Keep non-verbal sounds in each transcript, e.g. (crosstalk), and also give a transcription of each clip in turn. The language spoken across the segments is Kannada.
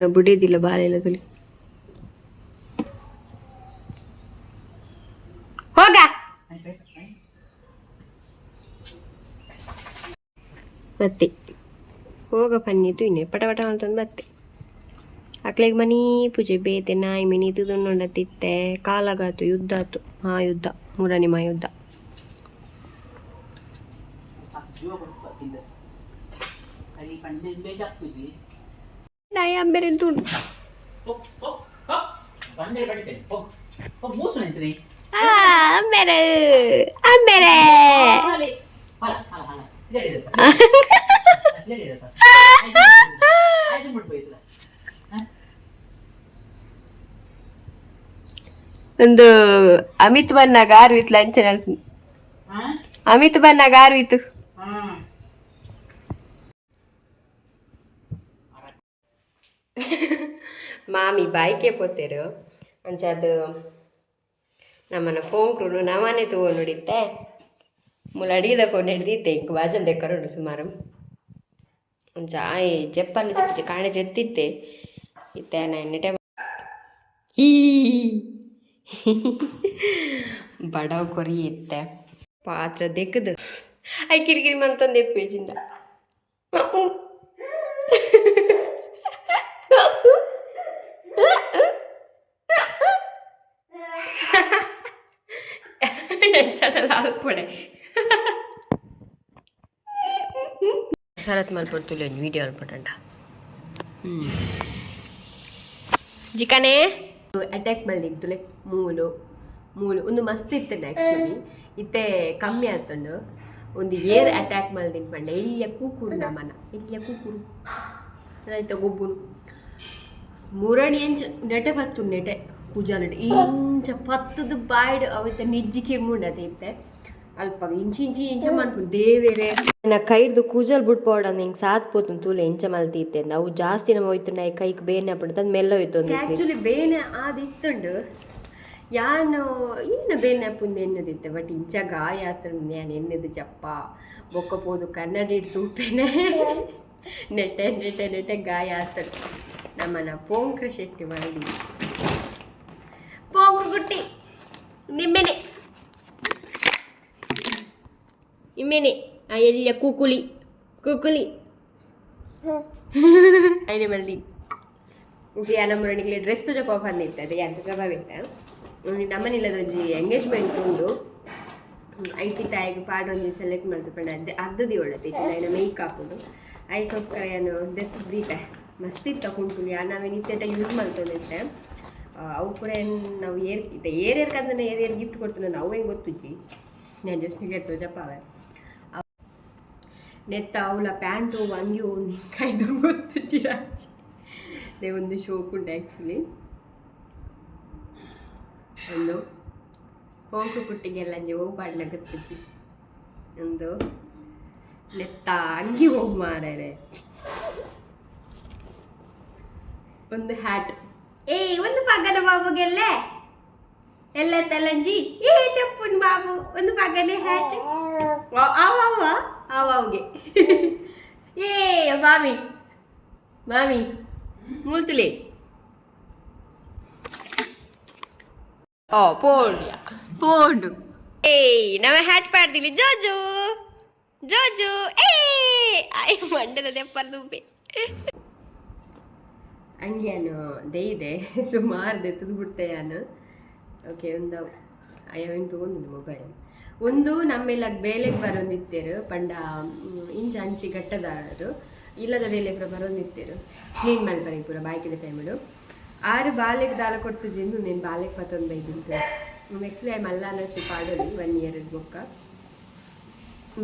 ಬುಡಿದಿಲ್ಲ ಬಾಳೆಲ್ಲ ತುಳಿ. ಹೋಗ. ಮತ್ತೆ ಹೋಗ ಪನ್ನೀತು ಇನ್ನೇ ಪಟ ಪಟ ಅಂತಂದು ಮತ್ತೆ ಅಕ್ಲೆಗ್ ಮನಿ ಪೂಜೆ ಬೇತೆ, ನಾಯಿ ಮಿನಿ ತಿತ್ತೆ ಕಾಲಾಗಾತು ಯುದ್ಧ ಆತು ಮಹಾಯುದ್ಧ. ಮೂರನೇ ಮಹಾಯುದ್ಧ. ನಾಯಿ ಅಂಬೇರೆ ತುಂಡು ಬಂದೆ ಹೋಗ್ ಮೂಸು ನಿಂತ್ರಿ ಆ, ಅಂಬೇರೆ ಅಂಬೇರೆ (laughs) ಒಂದು ಅಮಿತ್ ಬನ್ನಾಗ ಆರ್ವಿತ್ ಲಂಚ್ ಅಮಿತ್ ಬನ್ನಾಗ ಆರ್ವಿತು (laughs) ಮಾಮಿ ಬಾಯ್ಕೆ ಪೋತೇರು ಅಂಚ ಅದು ನಮ್ಮನ ಪೋಂಕ್ರು ನಾವೇ ತಗೋ ನೋಡಿತ್ತೆ ಮುಲ ಅಡಿಗೆದ ಕೊಂಡು ಹಿಡ್ದಿತ್ತೆ ಇಂಕ ವಾಜನ್ ತೆಕ್ಕರುಂಡು ಸುಮಾರು. ಅಂಚ ಆಯ್ ಜಪ್ಪನ್ನು ಜಪ್ಪಿ ಕಾಣೆ ಜೆತ್ತಿತ್ತೆ. ಇತ್ತೆ ನಾ ಟೈಮ್ ಈ ಬಡವ ಕೊರಿ ಇತ್ತೆ. ಪಾತ್ರ ದೆಕ್ಕದು ಐ ಕಿರಿಕಿರಿ ಮಂತೊಂದು ಪೇಜಿಂದ. ಅಲ್ಪೊಡೆ ಶರತ್ ಮಲ್ಪಡ್ತುಲಿ ಒಂದು ವಿಡಿಯೋ ಅಲ್ಪಡಂಡ ಹ್ಞೂ ಜಿಕನೇ ಅಟ್ಯಾಕ್ ಮಲ್ದಿತ್ತುಲೆ ಮೂಲು ಮೂಲು. ಒಂದು ಮಸ್ತ್ ಇತ್ತಂಡ ಆ್ಯಕ್ಚುಲಿ ಇತ್ತೆ ಕಮ್ಮಿ ಆತಂಡು. ಒಂದು ಏರ್ ಅಟ್ಯಾಕ್ ಮಲ್ದಿನ ಪಂಡ. ಇಲ್ಲಿಯ ಕೂಕುರು ನಮ್ಮನ. ಇಲ್ಲಿಯ ಕೂಕುರು. ಆಯ್ತಾ ಗೊಬ್ಬನು. ಮುರಣಿ ಎಂಚ ನೆಟೆ ಬತ್ತು ನೆಟೆ. ಪೂಜಾ ನೆಟೆ ಇಂಚ ಪತ್ತದ ಬಾಯ್ಡ್ ಅವತ್ತ ನಿಜ್ಜಿ ಕಿರ್ಮುಂಡ ಅದೈತೆ ಅಲ್ಪ ಇಂಚಿ ಇಂಚಿ, ಇಂಚ ಮಾಡ್ಕೊಂಡು ದೇವೇರೆ ನನ್ನ ಕೈರ್ದು ಕೂಜಲ್ ಬಿಡ್ಪೋಡ ಹಿಂಗೆ ಸಾತ್ ಪೋತು ತೂಲೆ ಇಂಚ ಮಲ್ತಿತ್ತೆ ಅವು ಜಾಸ್ತಿ ನಮ್ಮ ಹೋಯ್ತು ನಾ ಕೈಗೆ ಬೇನೆ ಪಡ್ದು ಅದು ಮೆಲ್ಲ ಹೋಯ್ತು ಆ್ಯಕ್ಚುಲಿ ಬೇನೆ ಆದಿತ್ತುಂಡು ಯಾನು ಇನ್ನ ಬೇನೆ ಪುಂದ ಎನ್ನದಿತ್ತೆ ಬಟ್ ಇಂಚ ಗಾಯ ಆತಂಡು ನಾನು ಎನ್ನದು ಚಪ್ಪ. ಬೊಕ್ಕ ಪೋದು ಕನ್ನಡ ಇಟ್ಟು ತೂಪೇನೆ ನೆಟ್ಟೆ ನೆಟ್ಟೆ ನೆಟ್ಟೆ ಗಾಯ ಆತ ನಮ್ಮನ ಪೋಂಕ್ರ ಶೆಟ್ಟಿ ಮಾಡಿ ಪೋಂಕ್ರ ಗುಟ್ಟಿ ನಿಮ್ಮೆನೆ ಇಮ್ಮೆನೆ ಆ ಎಲ್ಲಿಯ ಕೂಕುಲಿ ಕೂಕುಲಿ ಐನೆ ಮಲ್ದಿ ನಮ್ಮ ನಮ್ಮರಣಿಗೆ ಡ್ರೆಸ್ ತುಜ ಪಾಪ ಅಂದಿತ್ತೆ ಅದು ಯಾರು ಪ್ರಭಾವಿತ ನಮ್ಮನಿಲ್ಲದ ಒಂಜಿ ಎಂಗೇಜ್ಮೆಂಟ್ ಉಂಡು. ಐಟಿ ತಾಯಿಗೆ ಪಾಡೊಂದು ಸೆಲೆಕ್ಟ್ ಮಲ್ತಪಂಡ ಅದೇ ಅರ್ಧದಿ ಒಳ್ಳೆ ಚಿನ್ನ ಮೇಕಪ್ ಹಾಕೊಂಡು ಅದಕ್ಕೋಸ್ಕರ ಏನು ದೆತ್ತು ದೀಪೆ ಮಸ್ತ್ ಇತ್ತ ಕುಂಟುಲಿ ಆ ನಾವೇ ನಿತ್ಯಟ ಯೂಸ್ ಮಾಡ್ಕೊಂಡಿದ್ದೆ ಅವು ಕೂಡ ಏನು ನಾವು ಏರ್ ಇತ್ತ ಏರ್ ಏರ್ಕಂದ್ರೆ ಏರ್ ಏರ್ ಗಿಫ್ಟ್ ಕೊಡ್ತೀನಿ ಅವು ಹೆಂಗೆ ಗೊತ್ತುಜಿ ನಾನು ಜಸ್ಟ್ ಗೆಟ್ಟು ಜಪ್ಪಾವೆ ನೆತ್ತ ಅವಳ ಪ್ಯಾಂಟು ಅಂಗಿ ಒಂದು ಕಾಯ್ದು ಗೊತ್ತು ಚಿರಾಜ್ ಅದೇ ಒಂದು ಶೋಕ್ ಉಂಟು ಆ್ಯಕ್ಚುಲಿ ಒಂದು ಪೋಂಕು ಕುಟ್ಟಿಗೆಲ್ಲ ಜೀವ ಪಾಡ್ಲ ಗೊತ್ತಿಚ್ಚಿ ಒಂದು ನೆತ್ತ ಅಂಗಿ ಹೋಗಿ ಮಾರಾರೆ. ಒಂದು ಹ್ಯಾಟ್ ಏ ಒಂದು ಪಗನ ಬಾಬುಗೆಲ್ಲೇ. ಎಲ್ಲ ತಲಂಜಿ. ಏ ತೆಪ್ಪುನ್ ಬಾಬು, ಒಂದು ಪಗನೆ ಹ್ಯಾಟ್ ಆವ ಆವಾವ್ಗೆ (laughs) ಏ ಮಾಮಿ. ಮಾಮಿ ಮೂಲ್ತುಲಿ ಓ ಪೋಂಡ್ಯ. ಪೋಂಡು. ಏಯ್ ನಮ ಹ್ಯಾಟ್ ಪಾಡ್ದಿಲಿ ಜೋಜು. ಜೋಜು. ಏ ಆಯ್ ಮಂಡದ ದೆಪ್ಪರ್ದುಂಬೆ ಹಂಗೇನು ಇದೆ. (laughs) ಸುಮಾರು ದೆತ್ತದು ಬಿಡ್ತೆ ನಾನು ಓಕೆ ಒಂದು ಅಯ್ಯವೇನು ತೊಗೊಂಡಿದ್ದು ಮೊಬೈಲ್ ಒಂದು ನಮ್ಮೆಲ್ಲ ಬೇಲೆಗೆ ಬರೋಂದಿತ್ತೇರು, ಪಂಡ ಇಂಚ ಅಂಚಿ ಗಟ್ಟದಾರರು ಇಲ್ಲದ ಬೇಲೆ ಪೂರ ಬರೋಂದಿತ್ತೇರು. ಕ್ಲೀನ್ ಬರೀ ಪೂರ ಬಾಯ್ಕಿದ ಟೈಮಡು ಆರು ಬಾಲೆಗೆ ದಾಲ ಕೊಡ್ತು ಜಿಂದು, ನೀನು ಬಾಲೆಗೆ ಪತ್ತೊಂದು ಬೈದಿಂತು ನೆಕ್ಸ್ಟ್ ಟೈಮ್ ಅಲ್ಲ ಅನ್ನೋ ಪಾಡೋದು ಒನ್ ಇಯರ್ ಬೊಕ್ಕ.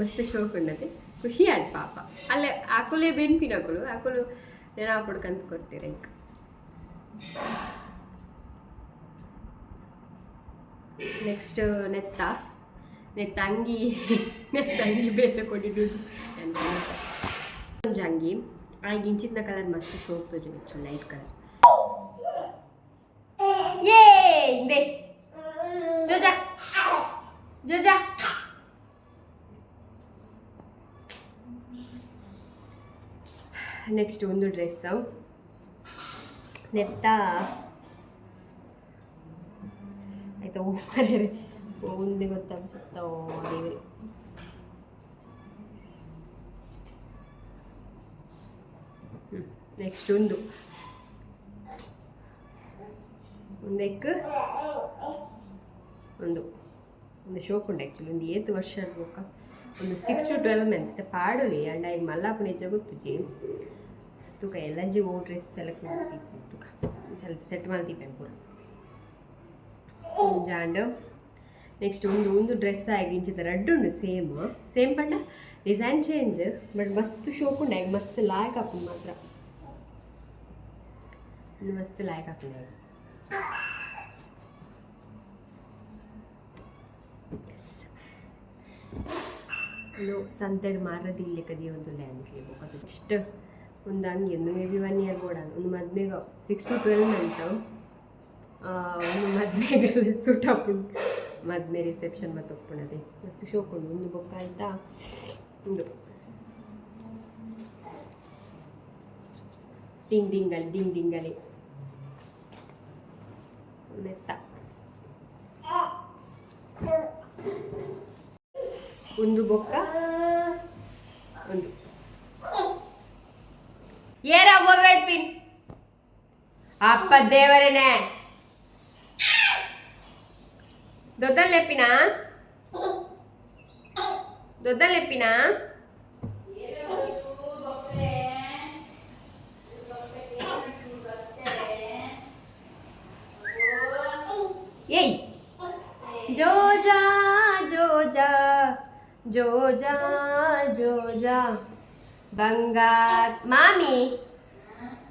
ಮಸ್ತ್ ಶೋಕ್ ಉಂಡತೆ. ಖುಷಿ ಆಡ್ ಪಾಪ. ಅಲ್ಲೇ, ಆಕುಲೇ ಬೆನ್ಪಿನಕುಲು ಆಕುಲು. ನೆನಪುಡ್ಕಂತ ಕೊಡ್ತೀರ ಈಗ. ನೆಕ್ಸ್ಟ್ ನೆತ್ತ. ನೆತ್ತ ತಂಗಿ (laughs) ನೆ ತಂಗಿ ಬೇತ ಕೊಟ್ಟಿದ್ದು. ಅಂತ ಒಂಜಿ ಅಂಗಿ ಆಗ ಇಂಚಿನ ಕಲರ್ ಮಸ್ತ್ ಶೋಕ್ ತೋಜು ಲೈಟ್ ಕಲರ್ ಏ ಇಂದೆ ಜೋಜಾ. ಜೋಜಾ. ನೆಕ್ಸ್ಟ್ ಒಂದು ಡ್ರೆಸ್ ನೆತ್ತ. ಆಯ್ತಾ ಓ ಒಂದೇ ಗೊತ್ತಾಗ್ಸುತ್ತ ಓ ನೆಕ್ಸ್ಟ್ ಒಂದು. ಒಂದೆಕ್ ಒಂದು. ಒಂದು ಶೋಕ್ ಉಂಡು ಆ್ಯಕ್ಚುಲಿ ಒಂದು ಏತ್ ವರ್ಷ ಇರ್ಬೇಕ ಒಂದು ಸಿಕ್ಸ್ ಟು ಟ್ವೆಲ್ವ್ ಮೆಂತ್ ಪಾಡೋಲಿ ಅಂಡ ಈಗ ಮಲ್ಲಾಪುಣ ಹೆಜ್ಜೆ ಗೊತ್ತುಜಿ ತುಕ, ಎಲ್ಲಂಜಿ ಓ ಡ್ರೆಸ್ ಸೆಲೆಕ್ಟ್ ಮಾಡ್ತಿತ್ತು ತೂಕ. ಸ್ವಲ್ಪ ಸೆಟ್ ಮಾಡ್ತಿಪ್ಪೆ ಪೂರ ಜಾಂಡ್. ನೆಕ್ಸ್ಟ್ ಒಂದು ಒಂದು ಡ್ರೆಸ್ ಆಗಿ ಇಂಚಿದ ರೆಡ್ ಉಂಡು ಸೇಮ್ ಸೇಮ್ ಪಂಡ ಡಿಸೈನ್ ಚೇಂಜ್ ಬಟ್ ಮಸ್ತ್ ಶೋಕ್ ಆಗಿ ಮಸ್ತ್ ಲಾಯಕ್ ಹಾಕೊಂಡು ಮಾತ್ರ. ಮಸ್ತ್ ಲಾಯಕ್ ಹಾಕೊಂಡು ಎಸ್ ಇನ್ನು ಸಂತೆಡ್ ಮಾರದಿಲ್ಲ ಕದಿ ಒಂದು ಲ್ಯಾಂಡ್ ಅದು ನೆಕ್ಸ್ಟ್ ಒಂದು ಅಂಗಿ ಒಂದು ಮೇ ಬಿ ಒನ್ ಇಯರ್ ಕೂಡ ಒಂದು ಮದ್ಮೆಗೆ ಸಿಕ್ಸ್ ಟು ಟ್ವೆಲ್ ಅಂತ ಒಂದು ಮದ್ಮೆಗೆ ಸೂಟ್ ಹಾಕೊಂಡು ಮದ್ಮೆ ರಿಸೆಪ್ಷನ್ ಮತ್ತು ಒಪ್ಪಣದೆ ಮಸ್ತ್ ಶೋಕೊಂಡು ಒಂದು ಬೊಕ್ಕ ಆಯ್ತಾ? ಒಂದು ಡಿಂಗ್ ಡಿಂಗಲಿ ಡಿಂಗ್ ಡಿಂಗಲಿ ಮೆತ್ತ. ಒಂದು ಬೊಕ್ಕ ಒಂದು. ಏರ ಹೋಗ್ಬೇಡ ಪಿನ್ ಅಪ್ಪ ದೇವರೇನೆ ದೊಡ್ಡಲ್ಲೆಪ್ಪಿನ ದೊಡ್ಡಲ್ಲೆಪ್ಪಿನ ಏಯ್ ಜೋಜಾ ಜೋಜಾ ಜೋಜಾ ಜೋಜಾ ಬಂಗಾರ್ ಮಾಮಿ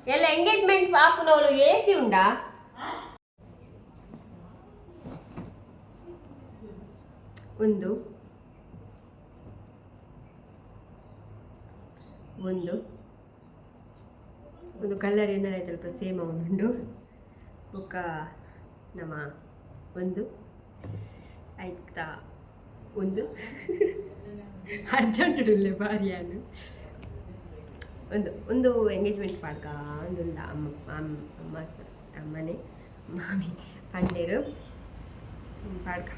ಎಲ್ಲ ಎಂಗೇಜ್ಮೆಂಟ್ ಪಾಪುನವಳು ಎ ಸಿ ಉಂಡಾ ಒಂದು. ಒಂದು. ಒಂದು ಕಲ್ಲರ್ ಏನಾರ ಐತಲ್ಪ ಸೇಮ್ ಅವನುಂಡು ಬೊಕ್ಕ ನಮ್ಮ ಒಂದು. ಆಯ್ತಾ? ಒಂದು. ಅರ್ಜೆಂಟ್ ಇಲ್ಲ ಬಾರಿ ಅನ್ನು ಒಂದು. ಒಂದು ಎಂಗೇಜ್ಮೆಂಟ್ ಪಾಡ್ಕ? ಒಂದು ಅಮ್ಮ ಅಮ್ಮ ಅಮ್ಮ ಅಮ್ಮನೇ ಅಮ್ಮನೆ, ಮಾಮಿ ಪಂಡೇರು ಪಾಡ್ಕ.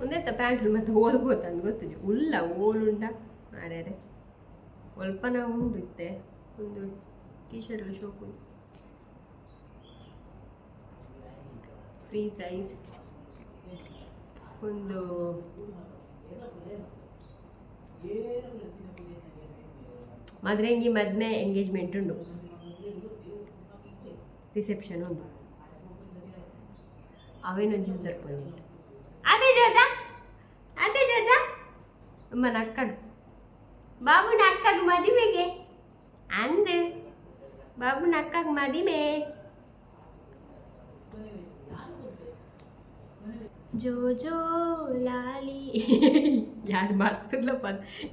ಒಂದೆತ್ತ ಪ್ಯಾಂಟ್ ಮತ್ತೆ ಹೋಲ್ಬೋದು ಅಂತ ಗೊತ್ತಿದ್ವಿ ಉಲ್ಲ ಓಲುಂಡ ಅರೆ ಒಲ್ಪನ ಉಂಡು ಇತ್ತೆ ಒಂದು ಟೀ ಶರ್ಟ್ ಶೋಕು ಫ್ರೀ ಸೈಜ್ ಒಂದು ಮದ್ರಂಗಿ ಮದ್ಮೆ ಎಂಗೇಜ್ಮೆಂಟ್ ಉಂಡು ರಿಸೆಪ್ಷನ್ ಉಂಡು ಅವೇನೊಂದು ತರ್ಕೊಂಡು ಅದೇ ಜೋಜಾ ಅದೇ ಜೋಜಾ? ಅಮ್ಮನ ಅಕ್ಕಗ. ಬಾಬುನ ಅಕ್ಕಗ ಮದುವೆಗೆ? ಅಂದು. ಬಾಬುನ ಅಕ್ಕಗ ಮದುವೆ. ಜೋ ಜೋ ಲಾಲಿ. ಯಾರು ಮಾಡ್ತಿರ್ಲಪ್ಪ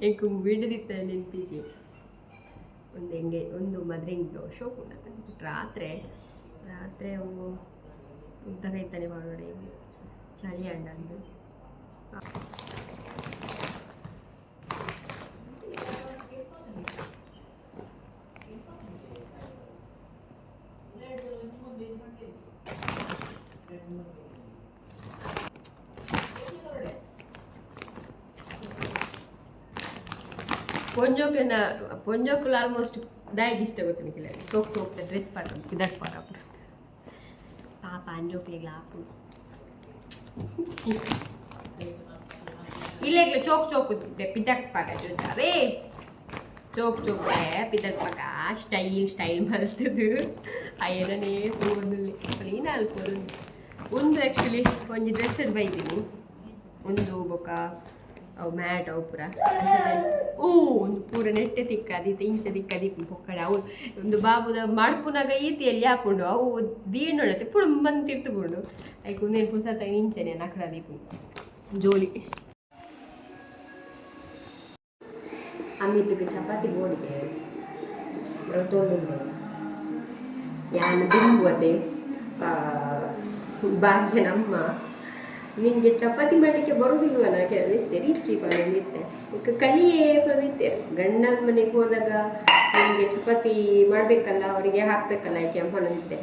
ಎಂಕು ಬಿಡದಿತ್ತ ನೆನ್ಪಿಜಿ? ಒಂದು ಹೆಂಗೆ ಒಂದು ಮದುವೆ ಹಿಂಗೆ ಶೋಕ್ ಉಂಟು ರಾತ್ರಿ ರಾತ್ರಿ ಅವು ಉದ್ದಗೈತಾನೆ ಮಾಡೋಣ ಚಳಿ ಅಣ್ಣ ಅಂದು ಪೊಂಜೋಕ್ಲಿನ ಪೊಂಜೋಕ್ಲು ಆಲ್ಮೋಸ್ಟ್ ದಾಯಿಗೆ ಇಷ್ಟ ಗೊತ್ತಿಲ್ಲ ಸೋಕ್ ಸೋಕ್ತ ಡ್ರೆಸ್ ಪಾಡ ಇದಟ್ ಪಾಡ ಪಾಪ ಅಂಜೋಕ್ಲಿಗೆ ಆಪು ಇಲ್ಲೆಗ್ಲ ಚೋಕ್ ಚೋಕ್ ಪಿದಕ್ ಪಾಕ ಜೊತೆ ಚೋಕ್ ಚೋಕ್ ಪಿದಕ್ ಪಾಕ ಸ್ಟೈಲ್ ಸ್ಟೈಲ್ ಬರ್ತದು ಅಯ್ಯನೇ ಫೋನಲ್ಲಿ ಕ್ಲೀನ್ ಅಲ್ಪೊಂದು ಒಂದು ಆ್ಯಕ್ಚುಲಿ ಒಂದು ಡ್ರೆಸ್ ಬೈದೀನಿ. ಒಂದು ಬೊಕ. ಅವು ಮ್ಯಾಟ್, ಅವು ಪೂರ ಓ, ಒಂದು ಪೂರ ನೆಟ್ಟೆ ತಿಕ್ಕದಿ ಇಂಚ ತಿಕ್ಕದಿ ಪೊಕ್ಕಳೆ ಅವು ಒಂದು ಬಾಬುದ ಮಾಡ್ಪುನಾಗ ಈತಿಯಲ್ಲಿ ಹಾಕೊಂಡು ಅವು ದೀಣ್ಣೊಳತೆ ಪುಡು ಬಂದು ತಿರ್ತುಕೊಂಡು ಐಕ್ ಒಂದೇನು ಪುಸತ ಇಂಚನೆ ನಕಡ ದೀಪು ಜೋಲಿ. ಅಮಿತ್ಗೆ ಚಪಾತಿ ಬೋಡಿಗೆ ತೋದು ಯಾನ ದುಂಬುವತೆ ಭಾಗ್ಯ ನಮ್ಮ ನಿನಗೆ ಚಪಾತಿ ಮಾಡಲಿಕ್ಕೆ ಬರುದಿಲ್ವ ನನಗೆ ಕೇಳಿದ್ದೆ ರೀಚಿ ಬಂದಿತ್ತೆ ಈಗ ಕಲಿಯೇ ಬಂದಿತ್ತೆ ಗಂಡನ ಮನೆಗೆ ಹೋದಾಗ ನಿಮಗೆ ಚಪಾತಿ ಮಾಡಬೇಕಲ್ಲ, ಅವರಿಗೆ ಹಾಕಬೇಕಲ್ಲ ಯಾಕೆ ಅಂದ್ಕೊಂಡಿದ್ದೆ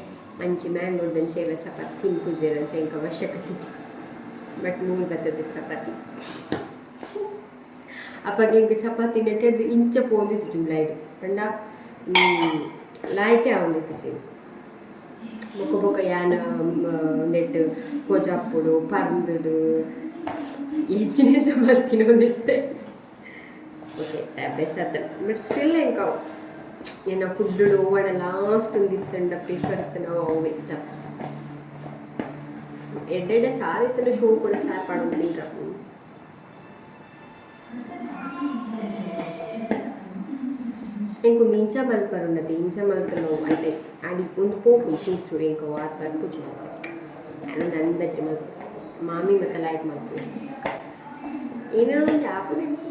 ಅಂಚಿ ಮ್ಯಾಂಗೋಡ್ ಅಂಚೆ ಎಲ್ಲ ಚಪಾತಿ, ತಿನ್ ಪೂಜೆ ಅಂಚೆ ಇಂಕ ಅವಶ್ಯಕತೆ ಬಟ್ ಮೂರು ಬರ್ತದೆ ಚಪಾತಿ. ಅಪ್ಪಗೆ ಹಿಂಗೆ ಚಪಾತಿ ನೆಟ್ಟದ್ದು ಇಂಚ ಪೋಂದಿತ್ತು ಜುಲೈಡು ಅಂಡ ಲಾಯ್ಕೆ ಆವಂದಿತ್ತು ಜೀವ ಬೊಕ್ಕ ಬೊಕ್ಕ ಯಾನ ನೆಟ್ ಕೋಜಾಪುಡು ಪರ್ದುಡು ಹೆಚ್ಚಿನ ಹೆಸರು ಬರ್ತೀನಿ ಒಂದಿತ್ತೆ ಓಕೆ ಬೆಸ್ಟ್ ಬಟ್ ಸ್ಟಿಲ್ ಎಂಕ ಏನ ಫುಡ್ ಓವಡ ಲಾಸ್ಟ್ ಒಂದಿತ್ತಂಡ ಪ್ರಿಫರ್ ನಾವು ಅವೇ ಚಪಾತಿ ಎಡ್ಡೆಡೆ ಸಾರು ಇತ್ತಂಡ ಶೋ ಕೂಡ ಸಾರು ಪಡೋದು ತಿಂದ್ರ ఇంకొంದು ಇಂಚ ಮಲ್ಪರ್ ಉಂಡತೆ ಇಂಚ ಮಲ್ಪಲು ಐತೆ ಅಡಿ ಒಂದು ಪೋಪು ಚೂರು ಚೂರು ಇಂಕೋ ಆಟ ಕಡ್ಕು ಚೂರು ನಾನು ಅಂದಾಜು ಮಲ್ಪ ಮಾಮಿ ಮತ್ತೆ ಲೈಟ್ ಮಾಡ್ತೀನಿ ಏನೇನೋ ಒಂದು ಆಪು ನೆನ್ಸಿ